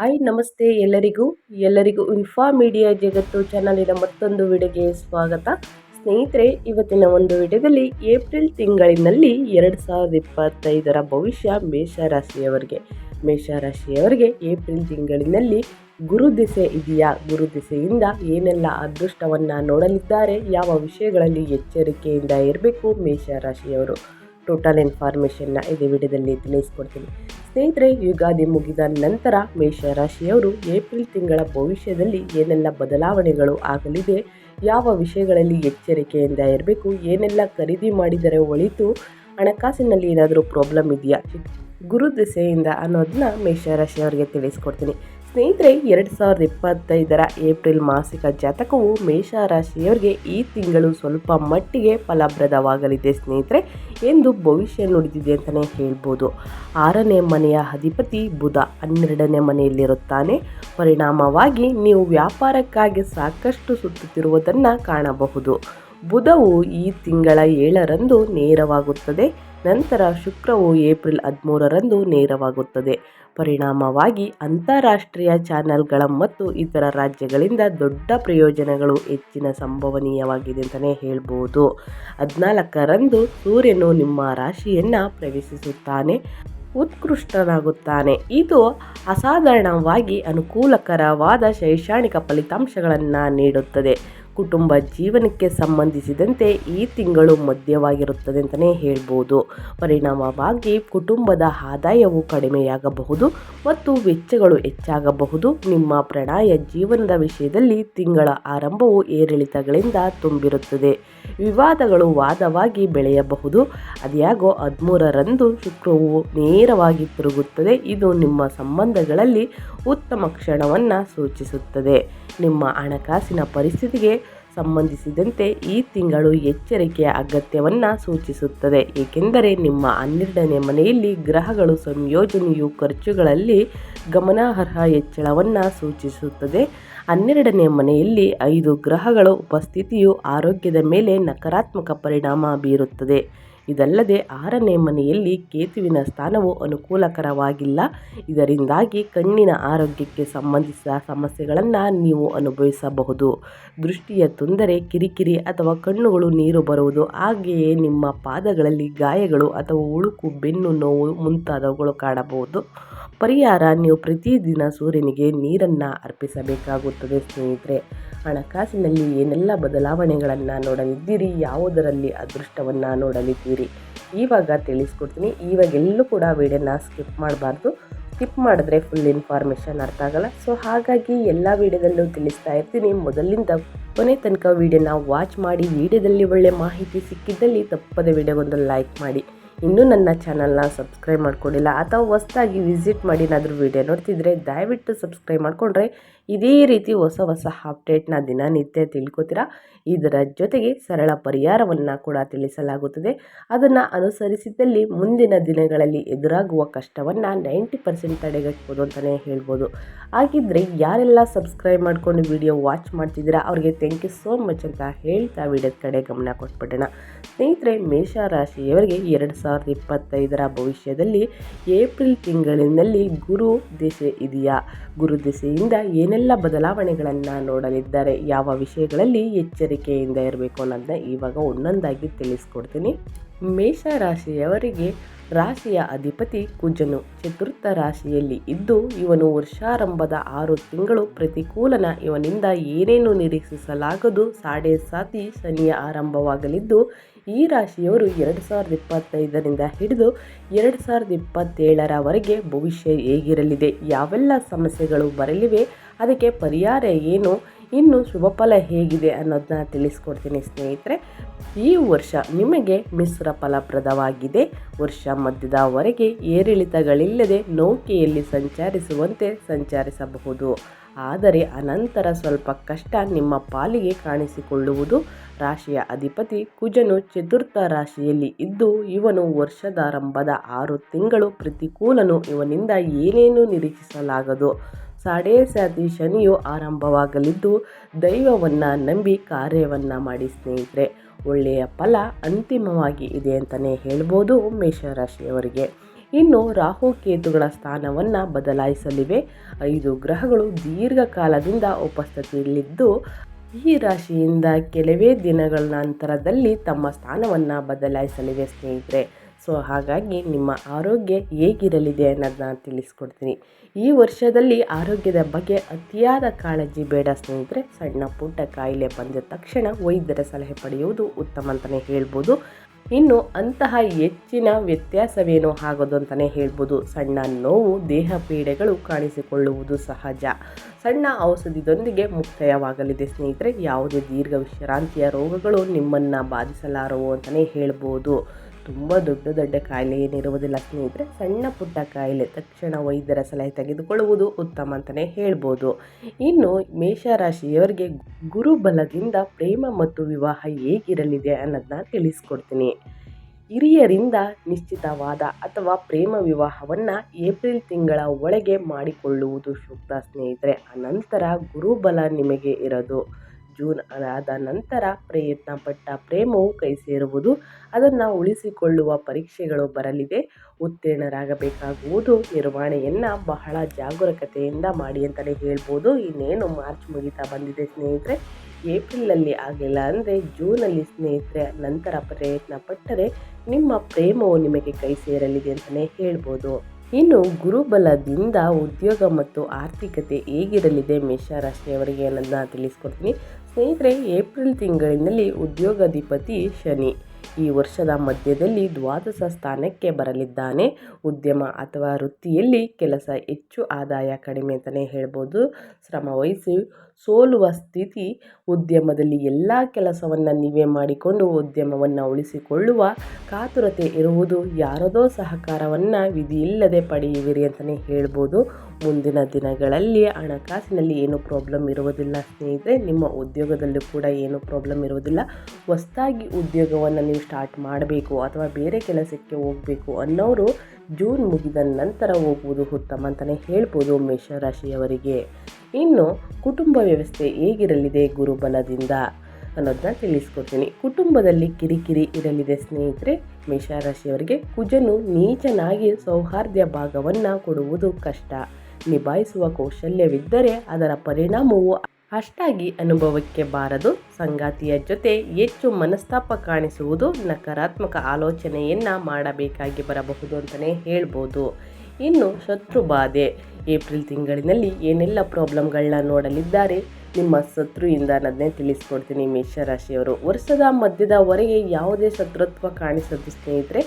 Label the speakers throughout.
Speaker 1: Hi, ನಮಸ್ತೆ ಎಲ್ಲರಿಗೂ. ಎಲ್ಲರಿಗೂ ಇನ್ಫಾ ಮೀಡಿಯಾ ಜಗತ್ತು ಚಾನಲಿನ ಮತ್ತೊಂದು ವಿಡಿಯೋಗೆ ಸ್ವಾಗತ. ಸ್ನೇಹಿತರೆ, ಇವತ್ತಿನ ಒಂದು ವಿಡಿಯೋದಲ್ಲಿ ಏಪ್ರಿಲ್ ತಿಂಗಳಿನಲ್ಲಿ ಎರಡು ಸಾವಿರದ ಇಪ್ಪತ್ತೈದರ ಭವಿಷ್ಯ ಮೇಷರಾಶಿಯವರಿಗೆ. ಮೇಷರಾಶಿಯವರಿಗೆ ಏಪ್ರಿಲ್ ತಿಂಗಳಿನಲ್ಲಿ ಗುರು ದಿಸೆ ಇದೆಯಾ? ಗುರು ದಿಸೆಯಿಂದ ಏನೆಲ್ಲ ಅದೃಷ್ಟವನ್ನು ನೋಡಲಿದ್ದಾರೆ? ಯಾವ ವಿಷಯಗಳಲ್ಲಿ ಎಚ್ಚರಿಕೆಯಿಂದ ಇರಬೇಕು ಮೇಷರಾಶಿಯವರು? ಟೋಟಲ್ ಇನ್ಫಾರ್ಮೇಷನ್ನ ಇದೇ ವಿಡಿಯೋದಲ್ಲಿ ತಿಳಿಸ್ಕೊಡ್ತೀನಿ. ಸ್ನೇಹಿತರೆ, ಯುಗಾದಿ ಮುಗಿದ ನಂತರ ಮೇಷರಾಶಿಯವರು ಏಪ್ರಿಲ್ ತಿಂಗಳ ಭವಿಷ್ಯದಲ್ಲಿ ಏನೆಲ್ಲ ಬದಲಾವಣೆಗಳು ಆಗಲಿದೆ, ಯಾವ ವಿಷಯಗಳಲ್ಲಿ ಎಚ್ಚರಿಕೆಯಿಂದ ಇರಬೇಕು, ಏನೆಲ್ಲ ಖರೀದಿ ಮಾಡಿದರೆ ಒಳಿತು, ಹಣಕಾಸಿನಲ್ಲಿ ಏನಾದರೂ ಪ್ರಾಬ್ಲಮ್ ಇದೆಯಾ? ಗುರು ದಿಸೆಯಿಂದ ಅನ್ನೋದನ್ನ ಮೇಷರಾಶಿಯವರಿಗೆ ತಿಳಿಸ್ಕೊಡ್ತೀನಿ. ಸ್ನೇಹಿತರೆ, ಎರಡು ಸಾವಿರದ ಇಪ್ಪತ್ತೈದರ ಏಪ್ರಿಲ್ ಮಾಸಿಕ ಜಾತಕವು ಮೇಷ ರಾಶಿಯವರಿಗೆ ಈ ತಿಂಗಳು ಸ್ವಲ್ಪ ಮಟ್ಟಿಗೆ ಫಲಪ್ರದವಾಗಲಿದೆ ಸ್ನೇಹಿತರೆ, ಎಂದು ಭವಿಷ್ಯ ನುಡಿದಿದೆ ಅಂತಲೇ ಹೇಳ್ಬೋದು. ಆರನೇ ಮನೆಯ ಅಧಿಪತಿ ಬುಧ ಹನ್ನೆರಡನೇ ಮನೆಯಲ್ಲಿರುತ್ತಾನೆ. ಪರಿಣಾಮವಾಗಿ ನೀವು ವ್ಯಾಪಾರಕ್ಕಾಗಿ ಸಾಕಷ್ಟು ಸುತ್ತುತ್ತಿರುವುದನ್ನು ಕಾಣಬಹುದು. ಬುಧವು ಈ ತಿಂಗಳ ಏಳರಂದು ನೇರವಾಗುತ್ತದೆ. ನಂತರ ಶುಕ್ರವು ಏಪ್ರಿಲ್ ಹದಿಮೂರರಂದು ನೇರವಾಗುತ್ತದೆ. ಪರಿಣಾಮವಾಗಿ ಅಂತಾರಾಷ್ಟ್ರೀಯ ಚಾನೆಲ್ಗಳ ಮತ್ತು ಇತರ ರಾಜ್ಯಗಳಿಂದ ದೊಡ್ಡ ಪ್ರಯೋಜನಗಳು ಹೆಚ್ಚಿನ ಸಂಭವನೀಯವಾಗಿದೆ ಅಂತಲೇ ಹೇಳ್ಬೋದು. ಹದಿನಾಲ್ಕರಂದು ಸೂರ್ಯನು ನಿಮ್ಮ ರಾಶಿಯನ್ನು ಪ್ರವೇಶಿಸುತ್ತಾನೆ, ಉತ್ಕೃಷ್ಟನಾಗುತ್ತಾನೆ. ಇದು ಅಸಾಧಾರಣವಾಗಿ ಅನುಕೂಲಕರವಾದ ಶೈಕ್ಷಣಿಕ ಫಲಿತಾಂಶಗಳನ್ನು ನೀಡುತ್ತದೆ. ಕುಟುಂಬ ಜೀವನಕ್ಕೆ ಸಂಬಂಧಿಸಿದಂತೆ ಈ ತಿಂಗಳು ಮಧ್ಯವಾಗಿರುತ್ತದೆ ಅಂತಲೇ ಹೇಳ್ಬೋದು. ಪರಿಣಾಮವಾಗಿ ಕುಟುಂಬದ ಆದಾಯವು ಕಡಿಮೆಯಾಗಬಹುದು ಮತ್ತು ವೆಚ್ಚಗಳು ಹೆಚ್ಚಾಗಬಹುದು. ನಿಮ್ಮ ಪ್ರಣಯ ಜೀವನದ ವಿಷಯದಲ್ಲಿ ತಿಂಗಳ ಆರಂಭವು ಏರಿಳಿತಗಳಿಂದ ತುಂಬಿರುತ್ತದೆ. ವಿವಾದಗಳು ವಾದವಾಗಿ ಬೆಳೆಯಬಹುದು. ಅದ್ಯಾಗೋ ಹದಿಮೂರರಂದು ಶುಕ್ರವು ನೇರವಾಗಿ ತಿರುಗುತ್ತದೆ. ಇದು ನಿಮ್ಮ ಸಂಬಂಧಗಳಲ್ಲಿ ಉತ್ತಮ ಕ್ಷಣವನ್ನು ಸೂಚಿಸುತ್ತದೆ. ನಿಮ್ಮ ಹಣಕಾಸಿನ ಪರಿಸ್ಥಿತಿಗೆ ಸಂಬಂಧಿಸಿದಂತೆ ಈ ತಿಂಗಳು ಎಚ್ಚರಿಕೆಯ ಅಗತ್ಯವನ್ನು ಸೂಚಿಸುತ್ತದೆ. ಏಕೆಂದರೆ ನಿಮ್ಮ ಹನ್ನೆರಡನೇ ಮನೆಯಲ್ಲಿ ಗ್ರಹಗಳು ಸಂಯೋಜನೆಯು ಖರ್ಚುಗಳಲ್ಲಿ ಗಮನಾರ್ಹ ಹೆಚ್ಚಳವನ್ನು ಸೂಚಿಸುತ್ತದೆ. ಹನ್ನೆರಡನೇ ಮನೆಯಲ್ಲಿ ಐದು ಗ್ರಹಗಳ ಉಪಸ್ಥಿತಿಯು ಆರೋಗ್ಯದ ಮೇಲೆ ನಕಾರಾತ್ಮಕ ಪರಿಣಾಮ ಬೀರುತ್ತದೆ. ಇದಲ್ಲದೆ ಆರನೇ ಮನೆಯಲ್ಲಿ ಕೇತುವಿನ ಸ್ಥಾನವು ಅನುಕೂಲಕರವಾಗಿಲ್ಲ. ಇದರಿಂದಾಗಿ ಕಣ್ಣಿನ ಆರೋಗ್ಯಕ್ಕೆ ಸಂಬಂಧಿಸಿದ ಸಮಸ್ಯೆಗಳನ್ನು ನೀವು ಅನುಭವಿಸಬಹುದು. ದೃಷ್ಟಿಯ ತೊಂದರೆ, ಕಿರಿಕಿರಿ ಅಥವಾ ಕಣ್ಣುಗಳು ನೀರು ಬರುವುದು, ಹಾಗೆಯೇ ನಿಮ್ಮ ಪಾದಗಳಲ್ಲಿ ಗಾಯಗಳು ಅಥವಾ ಉಳುಕು, ಬೆನ್ನು ನೋವು ಮುಂತಾದವುಗಳು ಕಾಣಬಹುದು. ಪರಿಹಾರ, ನೀವು ಪ್ರತಿದಿನ ಸೂರ್ಯನಿಗೆ ನೀರನ್ನು ಅರ್ಪಿಸಬೇಕಾಗುತ್ತದೆ ಸ್ನೇಹಿತರೆ. ಹಣಕಾಸಿನಲ್ಲಿ ಏನೆಲ್ಲ ಬದಲಾವಣೆಗಳನ್ನು ನೋಡಲಿದ್ದೀರಿ? ಯಾವುದರಲ್ಲಿ ಅದೃಷ್ಟವನ್ನು ನೋಡಲಿದ್ದೀರಿ? ಇವಾಗ ತಿಳಿಸ್ಕೊಡ್ತೀನಿ. ಇವಾಗೆಲ್ಲೂ ಕೂಡ ವೀಡಿಯೋನ ಸ್ಕಿಪ್ ಮಾಡಬಾರ್ದು. ಸ್ಕಿಪ್ ಮಾಡಿದ್ರೆ ಫುಲ್ ಇನ್ಫಾರ್ಮೇಷನ್ ಅರ್ಥ ಆಗಲ್ಲ. ಸೊ, ಹಾಗಾಗಿ ಎಲ್ಲ ವೀಡಿಯೋದಲ್ಲೂ ತಿಳಿಸ್ತಾ ಇರ್ತೀನಿ. ಮೊದಲಿಂದ ಕೊನೆ ತನಕ ವೀಡಿಯೋನ ವಾಚ್ ಮಾಡಿ, ವೀಡಿಯೋದಲ್ಲಿ ಒಳ್ಳೆ ಮಾಹಿತಿ ಸಿಕ್ಕಿದ್ದಲ್ಲಿ ತಪ್ಪದೆ ಒಂದು ಲೈಕ್ ಮಾಡಿ. ಇನ್ನೂ ನನ್ನ ಚಾನಲ್ನ ಸಬ್ಸ್ಕ್ರೈಬ್ ಮಾಡ್ಕೊಂಡಿಲ್ಲ ಅಥವಾ ಹೊಸದಾಗಿ ವಿಸಿಟ್ ಮಾಡಿ ಏನಾದರೂ ವೀಡಿಯೋ ನೋಡ್ತಿದ್ರೆ ದಯವಿಟ್ಟು ಸಬ್ಸ್ಕ್ರೈಬ್ ಮಾಡಿಕೊಂಡ್ರೆ ಇದೇ ರೀತಿ ಹೊಸ ಹೊಸ ಅಪ್ಡೇಟ್ನ ದಿನನಿತ್ಯ ತಿಳ್ಕೊತೀರಾ. ಇದರ ಜೊತೆಗೆ ಸರಳ ಪರಿಹಾರವನ್ನು ಕೂಡ ತಿಳಿಸಲಾಗುತ್ತದೆ. ಅದನ್ನು ಅನುಸರಿಸಿದಲ್ಲಿ ಮುಂದಿನ ದಿನಗಳಲ್ಲಿ ಎದುರಾಗುವ ಕಷ್ಟವನ್ನು ನೈಂಟಿ ಪರ್ಸೆಂಟ್ ತಡೆಗಟ್ಬೋದು ಅಂತಲೇ ಹೇಳ್ಬೋದು. ಹಾಗಿದ್ದರೆ ಯಾರೆಲ್ಲ ಸಬ್ಸ್ಕ್ರೈಬ್ ಮಾಡ್ಕೊಂಡು ವಿಡಿಯೋ ವಾಚ್ ಮಾಡ್ತಿದ್ದೀರಾ ಅವ್ರಿಗೆ ಥ್ಯಾಂಕ್ ಯು ಸೋ ಮಚ್ ಅಂತ ಹೇಳ್ತಾ ವಿಡಿಯೋದ ಕಡೆ ಗಮನ ಕೊಟ್ಬಿಡೋಣ. ಸ್ನೇಹಿತರೆ ಮೇಷ ರಾಶಿಯವರಿಗೆ ಎರಡು ಸಾವಿರದ ಇಪ್ಪತ್ತೈದರ ಭವಿಷ್ಯದಲ್ಲಿ ಏಪ್ರಿಲ್ ತಿಂಗಳಿನಲ್ಲಿ ಗುರು ದಿಸೆ ಇದೆಯಾ? ಗುರು ದಿಸೆಯಿಂದ ಏನೆಲ್ಲ ಬದಲಾವಣೆಗಳನ್ನು ನೋಡಲಿದ್ದಾರೆ? ಯಾವ ವಿಷಯಗಳಲ್ಲಿ ಎಚ್ಚರಿಕೆಯಿಂದ ಇರಬೇಕು ಅನ್ನೋದನ್ನ ಇವಾಗ ಒಂದೊಂದಾಗಿ ತಿಳಿಸ್ಕೊಡ್ತೀನಿ. ಮೇಷ ರಾಶಿಯವರಿಗೆ ರಾಶಿಯ ಅಧಿಪತಿ ಕುಜನು ಚತುರ್ಥ ರಾಶಿಯಲ್ಲಿ ಇದ್ದು, ಇವನು ವರ್ಷಾರಂಭದ ಆರು ತಿಂಗಳು ಪ್ರತಿಕೂಲನ ಇವನಿಂದ ಏನೇನು ನಿರೀಕ್ಷಿಸಲಾಗದು? ಸಾಡೆ ಸಾತಿ ಶನಿಯ ಆರಂಭವಾಗಲಿದ್ದು ಈ ರಾಶಿಯವರು ಎರಡು ಸಾವಿರದ ಇಪ್ಪತ್ತೈದರಿಂದ ಹಿಡಿದು ಎರಡು ಸಾವಿರದ ಇಪ್ಪತ್ತೇಳರವರೆಗೆ ಭವಿಷ್ಯ ಹೇಗಿರಲಿದೆ? ಯಾವೆಲ್ಲ ಸಮಸ್ಯೆಗಳು ಬರಲಿವೆ? ಅದಕ್ಕೆ ಪರಿಹಾರ ಏನು? ಇನ್ನು ಶುಭ ಫಲ ಹೇಗಿದೆ ಅನ್ನೋದನ್ನ ತಿಳಿಸ್ಕೊಡ್ತೀನಿ ಸ್ನೇಹಿತರೆ. ಈ ವರ್ಷ ನಿಮಗೆ ಮಿಶ್ರ ಫಲಪ್ರದವಾಗಿದೆ. ವರ್ಷ ಮಧ್ಯದವರೆಗೆ ಏರಿಳಿತಗಳಿಲ್ಲದೆ ನೌಕೆಯಲ್ಲಿ ಸಂಚರಿಸುವಂತೆ ಸಂಚರಿಸಬಹುದು. ಆದರೆ ಅನಂತರ ಸ್ವಲ್ಪ ಕಷ್ಟ ನಿಮ್ಮ ಪಾಲಿಗೆ ಕಾಣಿಸಿಕೊಳ್ಳುವುದು. ರಾಶಿಯ ಅಧಿಪತಿ ಕುಜನು ಚತುರ್ಥ ರಾಶಿಯಲ್ಲಿ ಇದ್ದು, ಇವನು ವರ್ಷದಾರಂಭದ ಆರು ತಿಂಗಳು ಪ್ರತಿಕೂಲನು. ಇವನಿಂದ ಏನೇನು ನಿರೀಕ್ಷಿಸಲಾಗದು? ಸಾಡೇ ಸಾತಿ ಶನಿಯು ಆರಂಭವಾಗಲಿದ್ದು, ದೈವವನ್ನು ನಂಬಿ ಕಾರ್ಯವನ್ನು ಮಾಡಿ ಸ್ನೇಹಿತರೆ, ಒಳ್ಳೆಯ ಫಲ ಅಂತಿಮವಾಗಿ ಇದೆ ಅಂತಲೇ ಹೇಳ್ಬೋದು ಮೇಷರಾಶಿಯವರಿಗೆ. ಇನ್ನು ರಾಹು ಕೇತುಗಳ ಸ್ಥಾನವನ್ನು ಬದಲಾಯಿಸಲಿವೆ. ಐದು ಗ್ರಹಗಳು ದೀರ್ಘಕಾಲದಿಂದ ಉಪಸ್ಥಿತಿಯಲ್ಲಿದ್ದು, ಈ ರಾಶಿಯಿಂದ ಕೆಲವೇ ದಿನಗಳ ನಂತರದಲ್ಲಿ ತಮ್ಮ ಸ್ಥಾನವನ್ನು ಬದಲಾಯಿಸಲಿವೆ ಸ್ನೇಹಿತರೆ. ಸೊ ಹಾಗಾಗಿ ನಿಮ್ಮ ಆರೋಗ್ಯ ಹೇಗಿರಲಿದೆ ಅನ್ನೋದನ್ನ ತಿಳಿಸ್ಕೊಡ್ತೀನಿ. ಈ ವರ್ಷದಲ್ಲಿ ಆರೋಗ್ಯದ ಬಗ್ಗೆ ಅತಿಯಾದ ಕಾಳಜಿ ಬೇಡ ಸ್ನೇಹಿತರೆ. ಸಣ್ಣ ಪುಟ್ಟ ಕಾಯಿಲೆ ಬಂದ ತಕ್ಷಣ ವೈದ್ಯರ ಸಲಹೆ ಪಡೆಯುವುದು ಉತ್ತಮ ಅಂತಲೇ ಹೇಳ್ಬೋದು. ಇನ್ನು ಅಂತಹ ಹೆಚ್ಚಿನ ವ್ಯತ್ಯಾಸವೇನೋ ಆಗೋದು ಅಂತಲೇ ಹೇಳ್ಬೋದು. ಸಣ್ಣ ನೋವು, ದೇಹ ಪೀಡೆಗಳು ಕಾಣಿಸಿಕೊಳ್ಳುವುದು ಸಹಜ. ಸಣ್ಣ ಔಷಧಿದೊಂದಿಗೆ ಮುಕ್ತಾಯವಾಗಲಿದೆ ಸ್ನೇಹಿತರೆ. ಯಾವುದೇ ದೀರ್ಘ ವಿಶ್ರಾಂತಿಯ ರೋಗಗಳು ನಿಮ್ಮನ್ನು ಬಾಧಿಸಲಾರವು ಅಂತಲೇ ಹೇಳ್ಬೋದು. ತುಂಬ ದೊಡ್ಡ ದೊಡ್ಡ ಕಾಯಿಲೆ ಏನಿರುವುದಿಲ್ಲ ಸ್ನೇಹಿತರೆ, ಸಣ್ಣ ಪುಟ್ಟ ಕಾಯಿಲೆ ತಕ್ಷಣ ವೈದ್ಯರ ಸಲಹೆ ತೆಗೆದುಕೊಳ್ಳುವುದು ಉತ್ತಮ ಅಂತಲೇ ಹೇಳ್ಬೋದು. ಇನ್ನು ಮೇಷರಾಶಿಯವರಿಗೆ ಗುರುಬಲದಿಂದ ಪ್ರೇಮ ಮತ್ತು ವಿವಾಹ ಹೇಗಿರಲಿದೆ ಅನ್ನೋದನ್ನ ತಿಳಿಸ್ಕೊಡ್ತೀನಿ. ಹಿರಿಯರಿಂದ ನಿಶ್ಚಿತವಾದ ಅಥವಾ ಪ್ರೇಮ ವಿವಾಹವನ್ನು ಏಪ್ರಿಲ್ ತಿಂಗಳ ಒಳಗೆ ಮಾಡಿಕೊಳ್ಳುವುದು ಸೂಕ್ತ ಸ್ನೇಹಿತರೆ, ಅನಂತರ ಗುರುಬಲ ನಿಮಗೆ ಇರೋದು. ಜೂನ್ ಅದಾದ ನಂತರ ಪ್ರಯತ್ನ ಪಟ್ಟ ಪ್ರೇಮವು ಕೈ ಸೇರುವುದು, ಅದನ್ನು ಉಳಿಸಿಕೊಳ್ಳುವ ಪರೀಕ್ಷೆಗಳು ಬರಲಿದೆ. ಉತ್ತೀರ್ಣರಾಗಬೇಕಾಗುವುದು, ನಿರ್ವಹಣೆಯನ್ನು ಬಹಳ ಜಾಗರೂಕತೆಯಿಂದ ಮಾಡಿ ಅಂತಲೇ ಹೇಳ್ಬೋದು. ಇನ್ನೇನು ಮಾರ್ಚ್ ಮುಗಿತಾ ಬಂದಿದೆ ಸ್ನೇಹಿತರೆ. ಏಪ್ರಿಲಲ್ಲಿ ಆಗಲಿಲ್ಲ ಅಂದರೆ ಜೂನಲ್ಲಿ ಸ್ನೇಹಿತರೆ, ನಂತರ ಪ್ರಯತ್ನ ಪಟ್ಟರೆ ನಿಮ್ಮ ಪ್ರೇಮವು ನಿಮಗೆ ಕೈ ಸೇರಲಿದೆ ಅಂತಲೇ ಹೇಳ್ಬೋದು. ಇನ್ನು ಗುರುಬಲದಿಂದ ಉದ್ಯೋಗ ಮತ್ತು ಆರ್ಥಿಕತೆ ಹೇಗಿರಲಿದೆ ಮೇಷರಾಶಿಯವರಿಗೆ ಅನ್ನೋದನ್ನ ತಿಳಿಸ್ಕೊಡ್ತೀನಿ. ಸ್ನೇಹಿತರೆ, ಏಪ್ರಿಲ್ ತಿಂಗಳಿನಲ್ಲಿ ಉದ್ಯೋಗಾಧಿಪತಿ ಶನಿ. ಈ ವರ್ಷದ ಮಧ್ಯದಲ್ಲಿ ದ್ವಾದಶ ಸ್ಥಾನಕ್ಕೆ ಬರಲಿದ್ದಾನೆ. ಉದ್ಯಮ ಅಥವಾ ವೃತ್ತಿಯಲ್ಲಿ ಕೆಲಸ ಹೆಚ್ಚು ಆದಾಯ ಕಡಿಮೆ ಅಂತಲೇ ಹೇಳ್ಬೋದು. ಶ್ರಮ ವಹಿಸಿ ಸೋಲುವ ಸ್ಥಿತಿ ಉದ್ಯಮದಲ್ಲಿ ಎಲ್ಲ ಕೆಲಸವನ್ನು ನೀವೇ ಮಾಡಿಕೊಂಡು ಉದ್ಯಮವನ್ನು ಉಳಿಸಿಕೊಳ್ಳುವ ಕಾತುರತೆ ಇರುವುದು ಯಾರದೋ ಸಹಕಾರವನ್ನು ವಿಧಿಯಿಲ್ಲದೆ ಪಡೆಯುವಿರಿ ಅಂತಲೇ ಹೇಳ್ಬೋದು. ಮುಂದಿನ ದಿನಗಳಲ್ಲಿ ಹಣಕಾಸಿನಲ್ಲಿ ಏನು ಪ್ರಾಬ್ಲಮ್ ಇರುವುದಿಲ್ಲ ಸ್ನೇಹಿತರೆ, ನಿಮ್ಮ ಉದ್ಯೋಗದಲ್ಲೂ ಕೂಡ ಏನು ಪ್ರಾಬ್ಲಮ್ ಇರುವುದಿಲ್ಲ. ಹೊಸದಾಗಿ ಉದ್ಯೋಗವನ್ನು ನೀವು ಸ್ಟಾರ್ಟ್ ಮಾಡಬೇಕು ಅಥವಾ ಬೇರೆ ಕೆಲಸಕ್ಕೆ ಹೋಗಬೇಕು ಅನ್ನೋರು ಜೂನ್ ಮುಗಿದ ನಂತರ ಹೋಗುವುದು ಉತ್ತಮ ಅಂತಲೇ ಹೇಳ್ಬೋದು ಮೇಷರಾಶಿಯವರಿಗೆ ಇನ್ನು ಕುಟುಂಬ ವ್ಯವಸ್ಥೆ ಹೇಗಿರಲಿದೆ ಗುರುಬಲದಿಂದ ಅನ್ನೋದನ್ನ ತಿಳಿಸ್ಕೊಡ್ತೀನಿ. ಕುಟುಂಬದಲ್ಲಿ ಕಿರಿಕಿರಿ ಇರಲಿದೆ ಸ್ನೇಹಿತರೆ, ಮೇಷರಾಶಿಯವರಿಗೆ ಕುಜನು ನೀಚನಾಗಿ ಸೌಹಾರ್ದ ಭಾಗವನ್ನು ಕೊಡುವುದು ಕಷ್ಟ. ನಿಭಾಯಿಸುವ ಕೌಶಲ್ಯವಿದ್ದರೆ ಅದರ ಪರಿಣಾಮವು ಅಷ್ಟಾಗಿ ಅನುಭವಕ್ಕೆ ಬಾರದು. ಸಂಗಾತಿಯ ಜೊತೆ ಹೆಚ್ಚು ಮನಸ್ತಾಪ ಕಾಣಿಸುವುದು ನಕಾರಾತ್ಮಕ ಆಲೋಚನೆಯನ್ನು ಮಾಡಬೇಕಾಗಿ ಬರಬಹುದು ಅಂತಲೇ ಹೇಳ್ಬೋದು. ಇನ್ನು ಶತ್ರು ಬಾಧೆ. ಏಪ್ರಿಲ್ ತಿಂಗಳಿನಲ್ಲಿ ಏನೆಲ್ಲ ಪ್ರಾಬ್ಲಮ್ಗಳನ್ನ ನೋಡಲಿದ್ದಾರೆ? ನಿಮ್ಮ ಶತ್ರುಯಿಂದ ಅನ್ನೋದನ್ನೇ ತಿಳಿಸ್ಕೊಡ್ತೀನಿ ಮೇಷರಾಶಿಯವರು ವರ್ಷದ ಮಧ್ಯದವರೆಗೆ ಯಾವುದೇ ಶತ್ರುತ್ವ ಕಾಣಿಸೋದು ಸ್ನೇಹಿತರೆ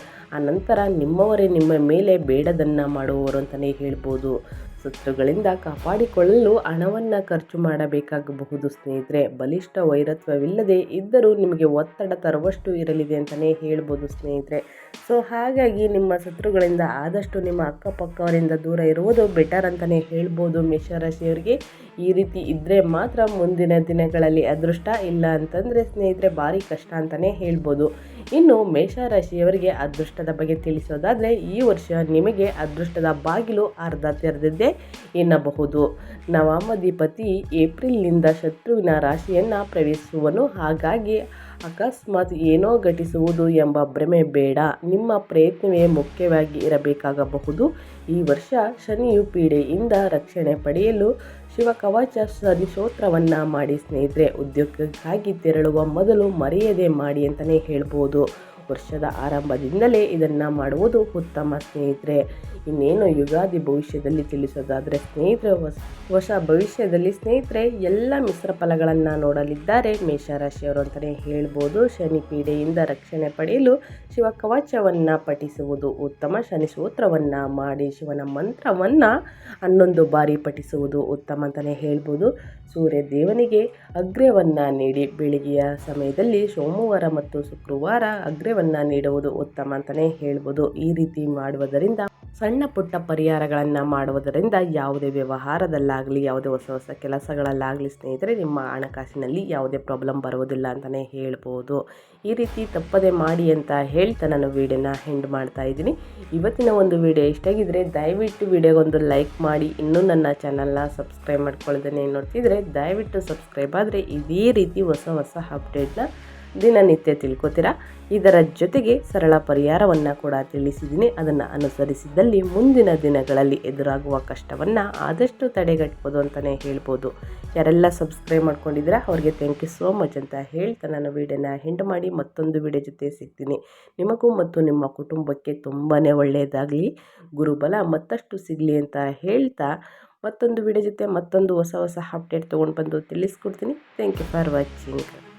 Speaker 1: ನಂತರ ನಿಮ್ಮವರೇ ನಿಮ್ಮ ಮೇಲೆ ಬೇಡದನ್ನು ಮಾಡುವವರು ಅಂತಲೇ ಹೇಳ್ಬೋದು. ಶತ್ರುಗಳಿಂದ ಕಾಪಾಡಿಕೊಳ್ಳಲು ಹಣವನ್ನು ಖರ್ಚು ಮಾಡಬೇಕಾಗಬಹುದು, ಸ್ನೇಹಿತರೆ. ಬಲಿಷ್ಠ ವೈರತ್ವವಿಲ್ಲದೆ ಇದ್ದರೂ ನಿಮಗೆ ಒತ್ತಡ ತರುವಷ್ಟು ಇರಲಿದೆ ಅಂತಲೇ ಹೇಳ್ಬೋದು, ಸ್ನೇಹಿತರೆ. ಸೊ ಹಾಗಾಗಿ ನಿಮ್ಮ ಶತ್ರುಗಳಿಂದ ಆದಷ್ಟು ನಿಮ್ಮ ಅಕ್ಕಪಕ್ಕವರಿಂದ ದೂರ ಇರುವುದು ಬೆಟರ್ ಅಂತಲೇ ಹೇಳ್ಬೋದು ಮೇಷರಾಶಿಯವರಿಗೆ ಈ ರೀತಿ ಇದ್ದರೆ ಮಾತ್ರ ಮುಂದಿನ ದಿನಗಳಲ್ಲಿ ಅದೃಷ್ಟ ಇಲ್ಲ ಅಂತಂದರೆ ಸ್ನೇಹಿತರೆ ಭಾರಿ ಕಷ್ಟ ಅಂತಲೇ ಹೇಳ್ಬೋದು. ಇನ್ನು ಮೇಷರಾಶಿಯವರಿಗೆ ಅದೃಷ್ಟದ ಬಗ್ಗೆ ತಿಳಿಸೋದಾದರೆ ಈ ವರ್ಷ ನಿಮಗೆ ಅದೃಷ್ಟದ ಬಾಗಿಲು ಅರ್ಧ ತೆರೆದಿದ್ದೇ ಎನ್ನಬಹುದು. ನವಾಮಧಿಪತಿ ಏಪ್ರಿಲ್ನಿಂದ ಶತ್ರುವಿನ ರಾಶಿಯನ್ನು ಪ್ರವೇಶಿಸುವನು. ಹಾಗಾಗಿ ಅಕಸ್ಮಾತ್ ಏನೋ ಘಟಿಸುವುದು ಎಂಬ ಭ್ರಮೆ ಬೇಡ. ನಿಮ್ಮ ಪ್ರಯತ್ನವೇ ಮುಖ್ಯವಾಗಿ ಇರಬೇಕಾಗಬಹುದು. ಈ ವರ್ಷ ಶನಿಯು ಪೀಡೆಯಿಂದ ರಕ್ಷಣೆ ಪಡೆಯಲು ಶಿವಕವಚ ಶನಿ ಸ್ತೋತ್ರವನ್ನು ಮಾಡಿ ಸ್ನೇಹಿತರೆ, ಉದ್ಯೋಗಕ್ಕಾಗಿ ತೆರಳುವ ಮೊದಲು ಮರೆಯದೆ ಮಾಡಿ ಅಂತಲೇ ಹೇಳ್ಬೋದು. ವರ್ಷದ ಆರಂಭದಿಂದಲೇ ಇದನ್ನು ಮಾಡುವುದು ಉತ್ತಮ ಸ್ನೇಹಿತರೆ. ಇನ್ನೇನು ಯುಗಾದಿ ಭವಿಷ್ಯದಲ್ಲಿ ತಿಳಿಸೋದಾದರೆ ಸ್ನೇಹಿತರೆ, ಹೊಸ ಹೊಸ ಭವಿಷ್ಯದಲ್ಲಿ ಸ್ನೇಹಿತರೆ, ಎಲ್ಲ ಮಿಶ್ರ ಫಲಗಳನ್ನು ನೋಡಲಿದ್ದಾರೆ. ಮೇಷರಾಶಿಯವರು ಅಂತಲೇ ಹೇಳ್ಬೋದು. ಶನಿ ಪೀಡೆಯಿಂದ ರಕ್ಷಣೆ ಪಡೆಯಲು ಶಿವ ಕವಚವನ್ನು ಪಠಿಸುವುದು ಉತ್ತಮ. ಶನಿ ಸೂತ್ರವನ್ನು ಮಾಡಿ ಶಿವನ ಮಂತ್ರವನ್ನು ಹನ್ನೊಂದು ಬಾರಿ ಪಠಿಸುವುದು ಉತ್ತಮ ಅಂತಲೇ ಹೇಳ್ಬೋದು. ಸೂರ್ಯ ದೇವನಿಗೆ ಅಗ್ರ್ಯವನ್ನು ನೀಡಿ ಬೆಳಿಗ್ಗೆಯ ಸಮಯದಲ್ಲಿ ಸೋಮವಾರ ಮತ್ತು ಶುಕ್ರವಾರ ಅಗ್ರ್ಯವನ್ನು ನೀಡುವುದು ಉತ್ತಮ ಅಂತಲೇ ಹೇಳ್ಬೋದು. ಈ ರೀತಿ ಮಾಡುವುದರಿಂದ ಸಣ್ಣ ಪುಟ್ಟ ಪರಿಹಾರಗಳನ್ನು ಮಾಡುವುದರಿಂದ ಯಾವುದೇ ವ್ಯವಹಾರದಲ್ಲಾಗಲಿ, ಯಾವುದೇ ಹೊಸ ಹೊಸ ಕೆಲಸಗಳಲ್ಲಾಗಲಿ ಸ್ನೇಹಿತರೆ, ನಿಮ್ಮ ಹಣಕಾಸಿನಲ್ಲಿ ಯಾವುದೇ ಪ್ರಾಬ್ಲಮ್ ಬರುವುದಿಲ್ಲ ಅಂತಲೇ ಹೇಳ್ಬೋದು. ಈ ರೀತಿ ತಪ್ಪದೆ ಮಾಡಿ ಅಂತ ಹೇಳ್ತಾ ನಾನು ವೀಡಿಯೋನ ಹೆಂಡ್ ಮಾಡ್ತಾ ಇದ್ದೀನಿ. ಇವತ್ತಿನ ಒಂದು ವಿಡಿಯೋ ಇಷ್ಟಾಗಿದ್ದರೆ ದಯವಿಟ್ಟು ವಿಡಿಯೋಗೊಂದು ಲೈಕ್ ಮಾಡಿ. ಇನ್ನೂ ನನ್ನ ಚಾನಲ್ನ ಸಬ್ಸ್ಕ್ರೈಬ್ ಮಾಡ್ಕೊಳ್ಳೋದನ್ನೇ ನೋಡ್ತಿದ್ರೆ ದಯವಿಟ್ಟು ಸಬ್ಸ್ಕ್ರೈಬ್ ಆದರೆ ಇದೇ ರೀತಿ ಹೊಸ ಹೊಸ ಅಪ್ಡೇಟ್ನ ದಿನನಿತ್ಯ ತಿಳ್ಕೊತೀರಾ? ಇದರ ಜೊತೆಗೆ ಸರಳ ಪರಿಹಾರವನ್ನು ಕೂಡ ತಿಳಿಸಿದ್ದೀನಿ. ಅದನ್ನು ಅನುಸರಿಸಿದ್ದಲ್ಲಿ ಮುಂದಿನ ದಿನಗಳಲ್ಲಿ ಎದುರಾಗುವ ಕಷ್ಟವನ್ನು ಆದಷ್ಟು ತಡೆಗಟ್ಬೋದು ಅಂತಲೇ ಹೇಳ್ಬೋದು. ಯಾರೆಲ್ಲ ಸಬ್ಸ್ಕ್ರೈಬ್ ಮಾಡ್ಕೊಂಡಿದ್ದೀರಾ, ಅವ್ರಿಗೆ ಥ್ಯಾಂಕ್ ಯು ಸೋ ಮಚ್ ಅಂತ ಹೇಳ್ತಾ ನಾನು ವೀಡಿಯೋನ ಹೆಂಡ್ ಮಾಡಿ ಮತ್ತೊಂದು ವಿಡಿಯೋ ಜೊತೆ ಸಿಗ್ತೀನಿ. ನಿಮಗೂ ಮತ್ತು ನಿಮ್ಮ ಕುಟುಂಬಕ್ಕೆ ತುಂಬಾ ಒಳ್ಳೆಯದಾಗಲಿ, ಗುರುಬಲ ಮತ್ತಷ್ಟು ಸಿಗಲಿ ಅಂತ ಹೇಳ್ತಾ ಮತ್ತೊಂದು ವಿಡಿಯೋ ಜೊತೆ ಮತ್ತೊಂದು ಹೊಸ ಹೊಸ ಅಪ್ಡೇಟ್ ತೊಗೊಂಡು ಬಂದು ತಿಳಿಸ್ಕೊಡ್ತೀನಿ. Thank you for watching